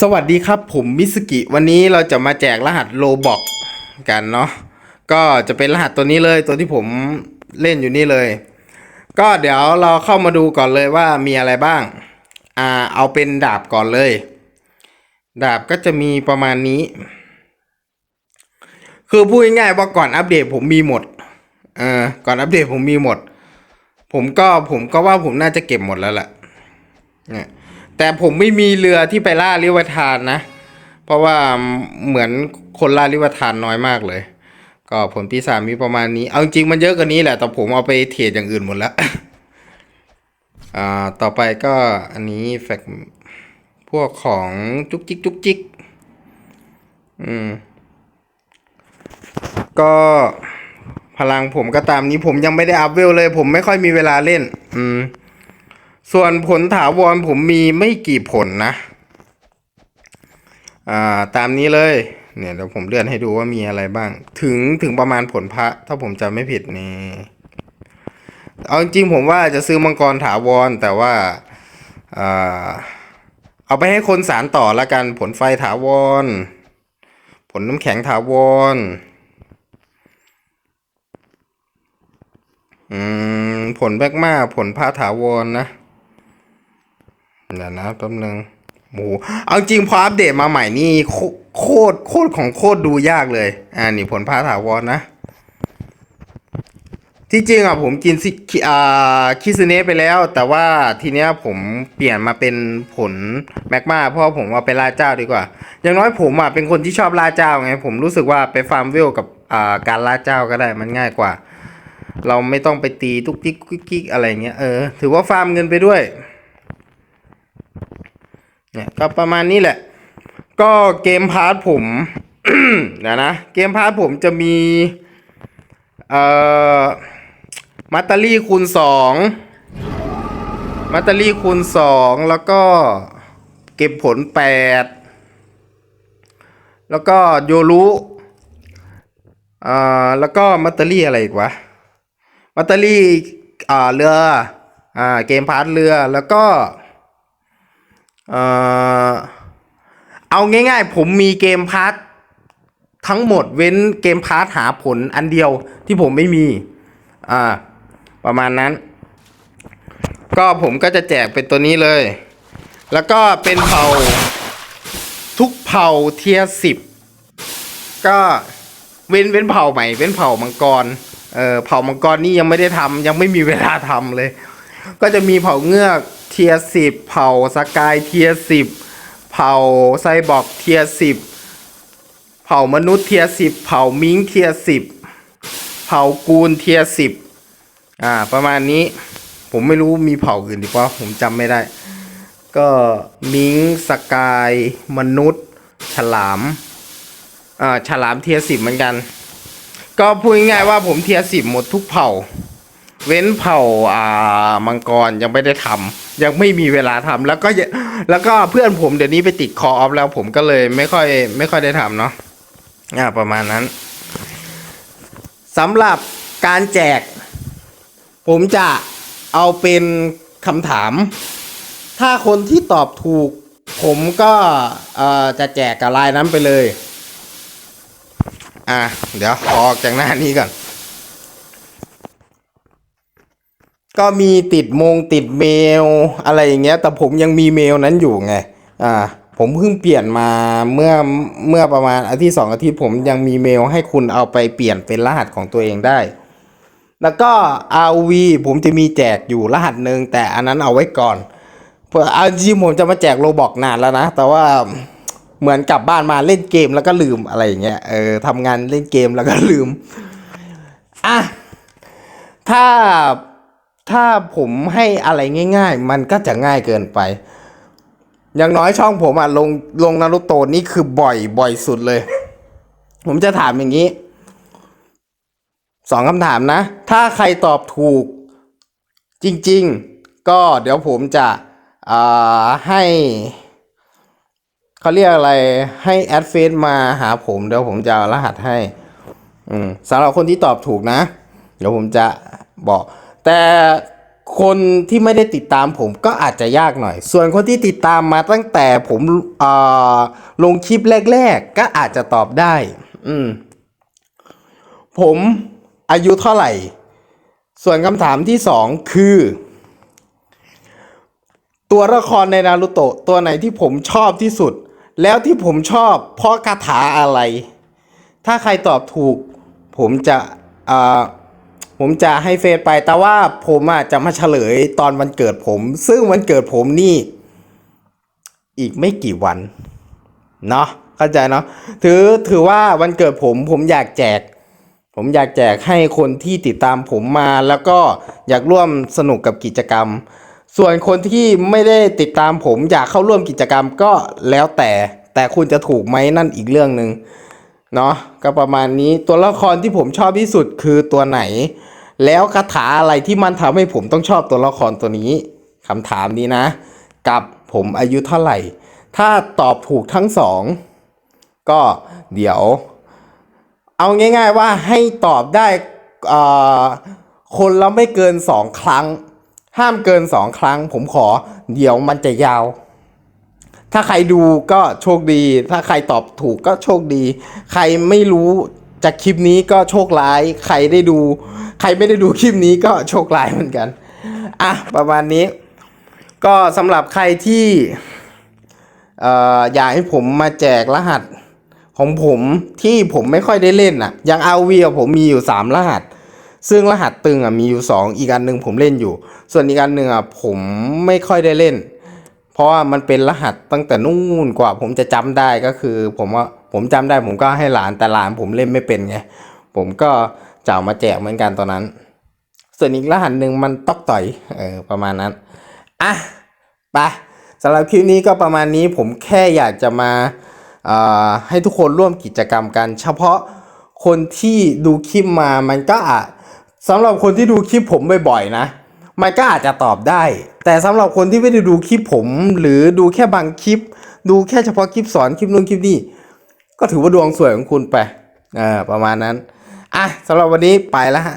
สวัสดีครับผมมิสกิวันนี้เราจะมาแจกรหัสโลบอกกันเนาะก็จะเป็นรหัสตัวนี้เลยตัวที่ผมเล่นอยู่นี่เลย ก็เดี๋ยวเราเข้ามาดูก่อนเลยว่ามีอะไรบ้างอ่าเอาเป็นดาบก่อนเลย ดาบก็จะมีประมาณนี้ คือพูดง่ายๆว่าก่อนอัปเดตผมมีหมดเออก่อนอัปเดตผมมีหมด ผมก็ผมก็ว่าผมน่าจะเก็บหมดแล้วแหละเนี่ย แต่ผมไม่มีเรือที่ไปล่าลิวทานนะ เพราะว่าเหมือนคนล่าลิวทานน้อยมากเลย ก็ผลปีศาจมีประมาณนี้ เอาจริงมันเยอะกว่านี้แหละ แต่ผมเอาไปเทรดอย่างอื่นหมดแล้วอ่าต่อไปก็อันนี้แฟกพวกของจุกจิกจุกจิกอืม ก็พลังผมก็ตามนี้ผมยังไม่ได้อัพเวลเลย ผมไม่ค่อยมีเวลาเล่น อืม ส่วนผลถาวรผมมีไม่กี่ผลนะ อ่าตามนี้เลย เนี่ยเดี๋ยวผมเลื่อนให้ดูว่ามีอะไรบ้าง ถึงถึงประมาณผลพระ ถ้าผมจำไม่ผิดนี่ เอาจริงผมว่าจะซื้อมังกรถาวรแต่ว่าอ่าเอาไปให้คนสารต่อละกันผลไฟถาวร ผลน้ำแข็งถาวร อืม ผลแบกมาผลพระถาวรนะ ดี๋ยวนะแป๊บนึงหมูเอาจริงพออัปเดตมาใหม่นี่โคตรโคตรของโคตรดูยากเลย อ่านี่ผลพาถาวรนะ ที่จริงอะผมกินซิคิอ่าคิสเนะไปแล้ว แต่ว่าทีเนี้ยผมเปลี่ยนมาเป็นผลแมกมาเพราะผมเอาไปล่าเจ้าดีกว่า อย่างน้อยผมอะเป็นคนที่ชอบล่าเจ้าไง ผมรู้สึกว่าไปฟาร์มเวลกับอ่าการล่าเจ้าก็ได้มันง่ายกว่า เราไม่ต้องไปตีทุกทิกกุ๊กกิ๊กอะไรเงี้ยเออถือว่าฟาร์มเงินไปด้วย เนี่ยก็ประมาณนี้แหละ ก็เกมพาร์ทผมเดี๋ยวนะเกมพาร์ทผมจะมีเอ่อมัตเตอรี่คูณสองมัตเตอรี่คูณสองแล้วก็เก็บผลแปดแล้วก็โยรุอ่าแล้วก็มัตเตอรี่อะไรอีกวะมัตเตอรี่อ่าเรืออ่าเกมพาร์ทเรือแล้วก็ เอ่อเอาง่ายๆ ผมมีเกมพาร์ททั้งหมดเว้นเกมพาร์ทหาผลอันเดียวที่ผมไม่มี อ่า ประมาณนั้น ก็ผมก็จะแจกเป็นตัวนี้เลย แล้วก็เป็นเผ่าทุกเผ่าเทียสิบก็เว้นเว้นเผ่าใหม่เว้นเผ่ามังกร เออเผ่ามังกรนี่ยังไม่ได้ทำยังไม่มีเวลาทำเลย ก็จะมีเผ่าเงือก เทียสิบเผ่าสกายเทียสิบเผ่าไซบอร์กเทียสิบเผ่ามนุษย์เทียสิบเผ่ามิงเทียสิบเผ่ากูนเทียสิบอ่าประมาณนี้ผมไม่รู้มีเผ่าอื่นดีกว่าผมจำไม่ได้ ก็มิงสกายมนุษย์ ฉลามอ่าฉลามเทียสิบเหมือนกัน ก็พูดง่ายๆว่าผมเทียสิบหมดทุกเผ่า เว้นเผ่าอ่ามังกรยังไม่ได้ทำยังไม่มีเวลาทำแล้วก็แล้วก็เพื่อนผมเดี๋ยวนี้ไปติดคอออฟแล้วผมก็เลยไม่ค่อยไม่ค่อยได้ทำเนาะอ่าประมาณนั้นสำหรับการแจก ผมจะเอาเป็นคำถาม ถ้าคนที่ตอบถูก ผมก็อ่อจะแจกกับลายนั้นไปเลย อะ เดี๋ยวขอออกจากหน้านี้ก่อน ก็มีติดมงติดเมลอะไรอย่างเงี้ย แต่ผมยังมีเมลนั้นอยู่ไง อ่า ผมเพิ่งเปลี่ยนมาเมื่อเมื่อประมาณอาทิตย์สองอาทิตย์ผมยังมีเมลให้คุณเอาไปเปลี่ยนเป็นรหัสของตัวเองได้ แล้วก็ RV ผมจะมีแจกอยู่รหัสหนึ่งแต่อันนั้นเอาไว้ก่อนเพื่อเอาจริงผมจะมาแจกโลบอกนานแล้วนะ แต่ว่าเหมือนกลับบ้านมาเล่นเกมแล้วก็ลืมอะไรอย่างเงี้ย เออทำงานเล่นเกมแล้วก็ลืม อะ ถ้า ถ้าผมให้อะไรง่าย ๆ มันก็จะง่ายเกินไป อย่างน้อยช่องผมอะลงลงนารุโตนี่คือบ่อยบ่อยสุดเลย ผมจะถามอย่างนี้สองคำถามนะ ถ้าใครตอบถูกจริง ๆ ก็เดี๋ยวผมจะอ่าให้เขาเรียกอะไรให้แอดเฟซมาหาผม เดี๋ยวผมจะรหัสให้สำหรับคนที่ตอบถูกนะ เดี๋ยวผมจะบอก แต่คนที่ไม่ได้ติดตามผมก็อาจจะยากหน่อย ส่วนคนที่ติดตามมาตั้งแต่ผมอ่อลงคลิปแรก ๆ ก็อาจจะตอบได้ อืม ผมอายุเท่าไหร่ ส่วนคำถามที่สองคือ ตัวละครในนารูโตะตัวไหนที่ผมชอบที่สุด แล้วที่ผมชอบ เพราะคาถาอะไร ถ้าใครตอบถูก ผมจะอ่า ผมจะให้เฟซไปแต่ว่าผมอะจะมาเฉลยตอนวันเกิดผม ซึ่งวันเกิดผมนี่ อีกไม่กี่วันเนาะเข้าใจเนาะถือถือว่าวันเกิดผมผมอยากแจก ผมอยากแจกให้คนที่ติดตามผมมาแล้วก็อยากร่วมสนุกกับกิจกรรม ส่วนคนที่ไม่ได้ติดตามผมอยากเข้าร่วมกิจกรรมก็แล้วแต่แต่คุณจะถูกไหมนั่นอีกเรื่องหนึ่ง เนาะก็ประมาณนี้ตัวละครที่ผมชอบที่สุดคือตัวไหน แล้วคาถาอะไรที่มันทำให้ผมต้องชอบตัวละครตัวนี้คำถามนี้นะ กับผมอายุเท่าไหร่ ถ้าตอบถูกทั้งสองก็เดี๋ยว เอาง่าย ๆว่าให้ตอบได้เอ่อคนละไม่เกินสองครั้ง ห้ามเกินสองครั้ง ผมขอ เดี๋ยวมันจะยาว ถ้าใครดูก็โชคดี ถ้าใครตอบถูกก็โชคดี ใครไม่รู้จากคลิปนี้ก็โชคร้าย ใครได้ดู ใครไม่ได้ดูคลิปนี้ก็โชคร้ายเหมือนกัน อะ ประมาณนี้ ก็สำหรับใครที่เอ่ออยากให้ผมมาแจกรหัสของผมที่ผมไม่ค่อยได้เล่นอะ อย่างอาวีผมมีอยู่ 3 รหัส ซึ่งรหัสตึงอะมีอยู่ 2 อีกอันหนึ่งผมเล่นอยู่ ส่วนอีกอันหนึ่งอะผมไม่ค่อยได้เล่น เพราะว่ามันเป็นรหัสตั้งแต่นู่นกว่าผมจะจำได้ก็คือ ผมว่าผมจำได้ผมก็ให้หลานแต่หลานผมเล่นไม่เป็นไงผมก็จะามาแจกเหมือนกันตอนนั้น ส่วนอีกรหัสหนึ่งมันตอกต่อยเออประมาณนั้นอะไปสำหรับคลิปนี้ก็ประมาณนี้ผมแค่อยากจะมาให้ทุกคนร่วมกิจกรรมกัน เฉพาะคนที่ดูคลิปมามันก็อาจสำหรับคนที่ดูคลิปผมบ่อยๆนะ มันก็อาจจะตอบได้ แต่สำหรับคนที่ไม่ได้ดูคลิปผม หรือดูแค่บางคลิป ดูแค่เฉพาะคลิปสอนคลิปนู้นคลิปนี้ ก็ถือว่าดวงสวยของคุณไปเออประมาณนั้น อะสำหรับวันนี้ไปแล้วฮะ